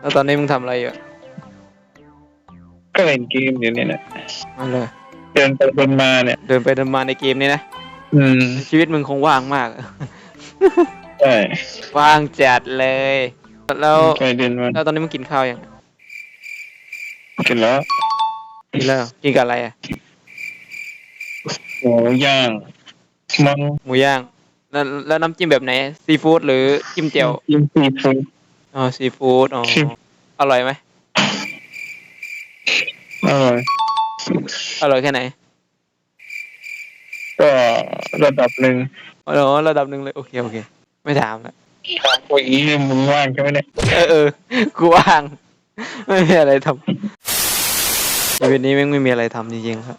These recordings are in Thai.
แล้วตอนนี้มึงทำอะไรอยู่ก็เล่นเกมอยู่เนี่ยนะมาเลยเดินไปเดินมาเนี่ย เดินไปเดินมาในเกมนี้นะ อืมชีวิตมึงคงว่างมาก ใช่ว่างจัดเลย แล้วไปเดินมาแล้วตอนนี้มึงกินข้าวยัง กินแล้วกินแล้ว กินกับอะไรอะ หมูย่าง มังหมูย่าง แล้วแล้วน้ำจิ้มแบบไหน ซีฟู้ดหรือจิ้มเจียวกินซีฟู้ด อ๋อซีฟู้ดอ๋อครับอร่อยไหมอร่อยอร่อยแค่ไหน ก็ระดับหนึ่งอ๋อระดับหนึ่งเลย โอเค โอเค ไม่ถามละถามว่าอีเนี่ยมึงว่างใช่ไหมเนี่ย เออเออกูว่าง ไม่มีอะไรทำชีวิตนี้แม่งไม่มีอะไรทำจริงๆครับ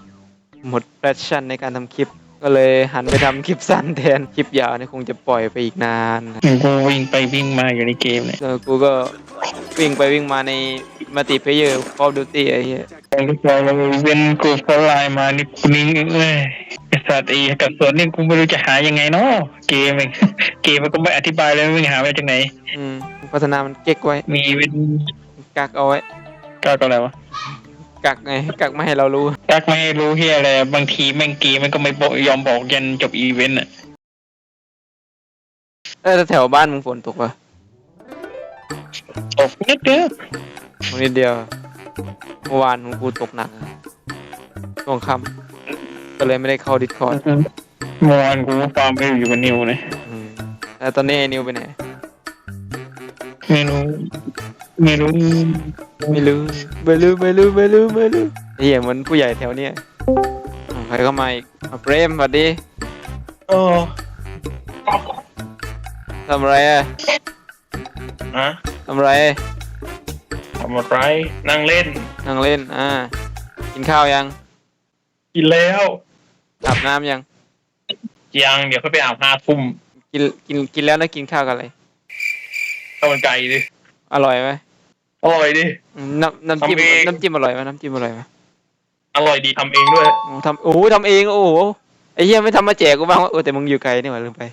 หมดแพชชั่นในการทำคลิป ก็เลยหันไปทำคลิปสั้นแทน คลิปยาวนี่คงจะปล่อยไปอีกนานมึงก็วิ่งไปวิ่งมาอยู่ในเกมเนี่ยแล้วกูก็วิ่งไปวิ่งมาในมัลติเพเยอร์ Call of Duty ไอ้เหี้ยตอนที่เราเว้นกูเขาไลน์มานี่กูนิ่งเอ้ยไอ้สัตว์ไอ้กับส่วนนี่กูไม่รู้จะหายังไงเนาะเกมเอง เกมมันก็ไม่อธิบายเลยมึงหามาจากไหน อืมพัฒนามันเก๊กไว้มีเป็นกักเอาไว้ ก้าวก็อะไรวะ กักไงกักไม่ให้เรารู้กักไม่ให้รู้เฮียอะไรบางทีแม่งเกมมันก็ไม่บอกยอมบอกยันจบอีเวนต์อะเออแต่แถวบ้านมึงฝนตกปะตกนิดเดียววันนิดเดียวเมื่อวานของกูตกหนักอะช่วงค่ำก็เลยไม่ได้เข้าดิสคอร์ดเมื่อวานกูฟาร์มไปอยู่กับนิวนะแต่ตอนนี้ไอ้นิวไปไหนไม่รู้ ไม่รู้ไม่รู้ไม่รู้ไม่รู้ไม่รู้ไม่รู้ไอ้เหี้ยเหมือนผู้ใหญ่แถวเนี้ยอะใครก็มาอีกอะเปรมสวัสดีโอ้ทำอะไรอะฮะทำอะไรทำอะไรนั่งเล่น นั่งเล่นอ่ากินข้าวยังกินแล้วอาบน้ำยังยังเดี๋ยวเขาไปอาบห้าทุ่มกินกินกินแล้วนะกินข้าวกับอะไรข้าวมันไก่ดิอร่อยไหม อร่อยดิอืมน้ำน้ำจิ้มทำเอง น้ำจิ้มอร่อยไหมน้ำจิ้มอร่อยไหมอร่อยดีทำเองด้วยอืมทำโอ้โหทำเองโอ้โหไอ้เหี้ยไม่ทำมาแจกกูบ้างวะเออแต่มึงอยู่ไกลนี่หว่าลืมไป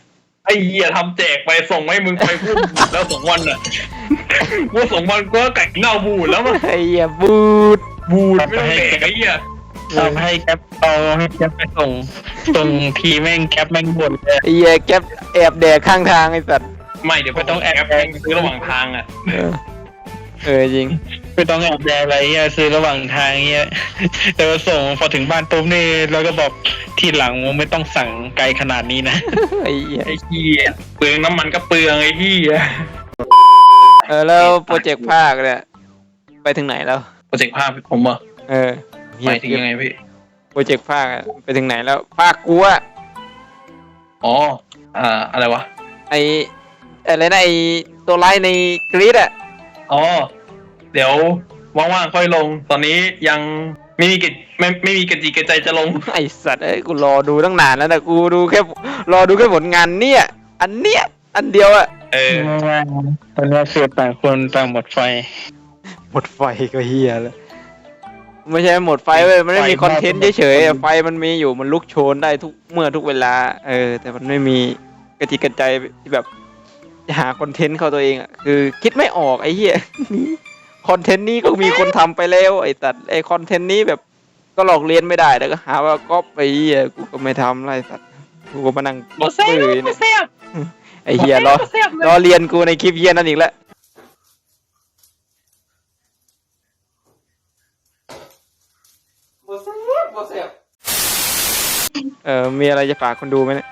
ไอ้เหี้ยทำแจกไปส่งให้มึงไปพูด แล้วสองวันอะกูสองวันก็ไก่เน่าบูดแล้วมั้งไอ้เหี้ยบูดบูดไม่ต้องแดกไอ้เหี้ยทำให้แคปเอาให้แคปไปส่งส่งทีแม่งแคปแม่งบ่นเลย ไอ้เหี้ยแก๊ปแอบแดกข้างทางไอ้สัตว์ไม่เดี๋ยวไม่ต้องแอบแม่งซื้อระหว่างทางอะเออ เออจริง ไม่ต้องแอบแดกอะไรเงี้ยซื้อระหว่างทางเงี้ยแต่ว่าส่งพอถึงบ้านปุ๊บนี่เราก็บอกทีหลังมึงไม่ต้องสั่งไกลขนาดนี้นะไอ้เหี้ยไอ้เหี้ยเปลืองน้ำมันก็เปลืองไอ้เหี้ยเออแล้วโปรเจกต์ภาคเนี่ยไปถึงไหนแล้ว โปรเจกต์ภาพผมอะเออหมายถึงยังไงพี่ โปรเจกต์ภาคอะไปถึงไหนแล้วภาคกูอะอ๋อ อ่า อะไรวะ ไออะไรนะไอตัวไล่ในกรีดอะ อ๋อ เดี๋ยวว่างๆค่อยลง ตอนนี้ยังไม่มีกิจไม่ไม่มีกระจิกระใจจะลง ไอสัตว์เอ้ยกูรอดูตั้งนานแล้วนะกูดูแค่รอดูแค่ผลงานเนี่ย อันเนี้ยอันเดียวอะเออ ตอนนี้คือต่างคนต่างหมดไฟ หมดไฟก็เฮียแล้วไม่ใช่หมดไฟเว้ยมันไม่มีไฟคอนเทนต์มากเฉยๆอะไฟมันมีอยู่มันลุกโชนได้ทุกเมื่อทุกเวลา เออ แต่มันไม่มีกระจิกกระใจที่แบบจะ หาคอนเทนต์เข้าตัวเองอะคือคิดไม่ออกไอ้เหี้ยคอนเทนต์นี้ก็มีคนทำไปแล้ว ไอ้ตัดไอ้คอนเทนต์นี้แบบก็หลอกเรียนไม่ได้แต่ก็หาว่าก๊อปไปเหี้ยกูก็ไม่ทำไรสัตว์กูก็มานั่งบอสเซ่ปืนบอสเซ่ไอ้เหี้ยรอรอเรียนกูในคลิปเหี้ยนั่นอีกแล้วเออมีอะไรจะฝากคนดูไหมเนี่ย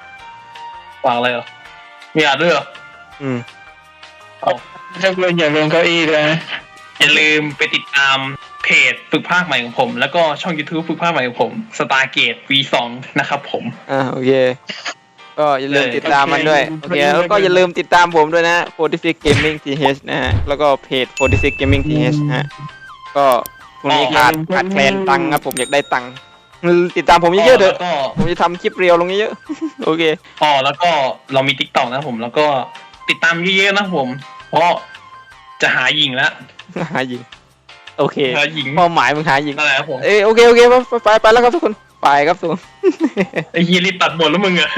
ฟังอะไรเหรอมีอ่านด้วยเหรอ อืมถ้าเพื่อนอย่าลืมเก้าอี้เลยนะอย่าลืมไปติดตามเพจฝึกภาคใหม่ของผม แล้วก็ช่อง YouTube ฝึกภาคใหม่ของผม Stargate V2 นะครับผม อ่าโอเค ก็อย่าลืมเลยติดตามมันด้วย โอโอเคเค แล้วก็อย่าลืมติดตามผมด้วยนะ46 Gaming TH นะฮะ แล้วก็เพจ46 Gaming TH นะฮะ ก็ช่วงนี้ขาดขาดแคลนตังค์ครับผมอยากได้ตังค์ติดตามผมเยอะๆเถแล้อะวก็ผมจะทำคลิปเรียวลงเยอะๆโอเคอ๋อแล้วก็เรามี t ิ k t o k นะครับผมแล้วก็ ติดตามเยอะๆนะครับผม เพราะจะหาหญิงแล้ว หาหญิง โอเคหาหญิงเป้าหมายมึงหาหญิงนั่นแหละครับผมเอ้ยโอเคโอเคไปไปไปแล้วครับทุกคนไปครับทุกคน ไอ้ยีรีบตัดบทแล้วมึงอะ